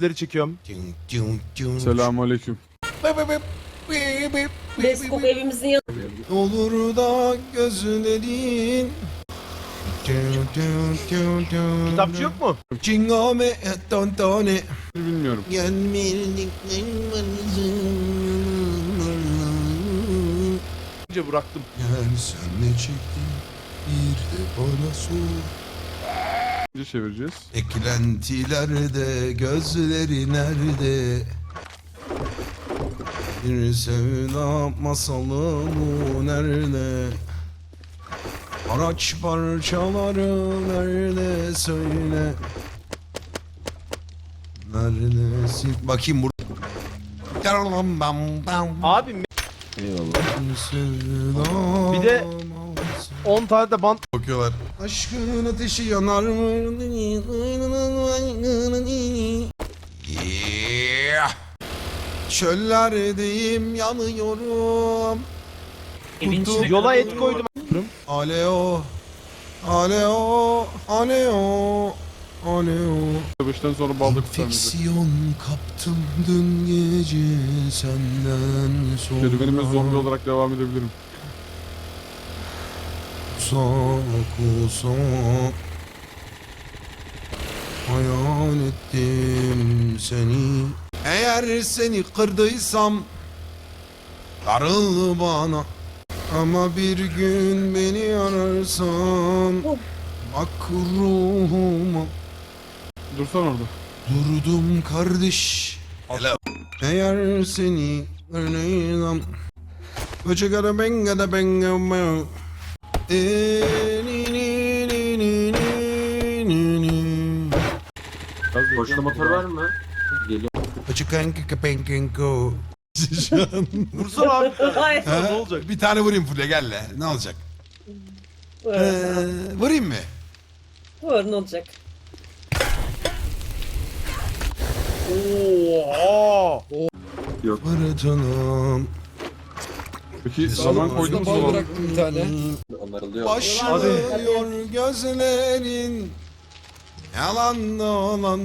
Sizleri çekiyorum. Selamünaleyküm. Beskok evimizin yanı. Olur da gözlerin Kitapçı yok mu? Cingame tontone Bilmiyorum. Önce bıraktım. Gel sen ne çektin bir de bana sor Önce çevireceğiz. Eklentilerde gözleri nerede? Bir sevda masalı bu nerede? Araç parçaları nerede? Söyle. Neredesin? Bakayım burada Abi me- Bir de 10 tane de bant bakıyorlar. Aşkın ateşi yanar mı? Yeah. Çöllerdeyim yanıyorum. Evin içine yola et koydum. Aleo. Aleo. Aleo. Aleo. Beşten sonra kurtarmayacak. Enfeksiyon kaptım dün gece senden sonra. Serüvenime zombi olarak devam edebilirim. Uzak uzak Hayal ettim seni. Eğer seni kırdıysam Darıl bana. Ama bir gün beni ararsan Bak ruhuma. Dursan orada. Durdum kardeş. Eğer seni kırdıysam Bıçıkara benga da benga Boşta motor var mı? Geliyor. Bıçıkan kakapenkenko. Şu an. Vursana abi. Ha? ne olacak? Bir tane vurayım Fulya gel le. Ne olacak? Ee, vurayım mı? Var ne olacak? Oo. Var canım. Peki zaman koydun mu sola? bir tane. Başlıyor gözlerin. Yalan dolan.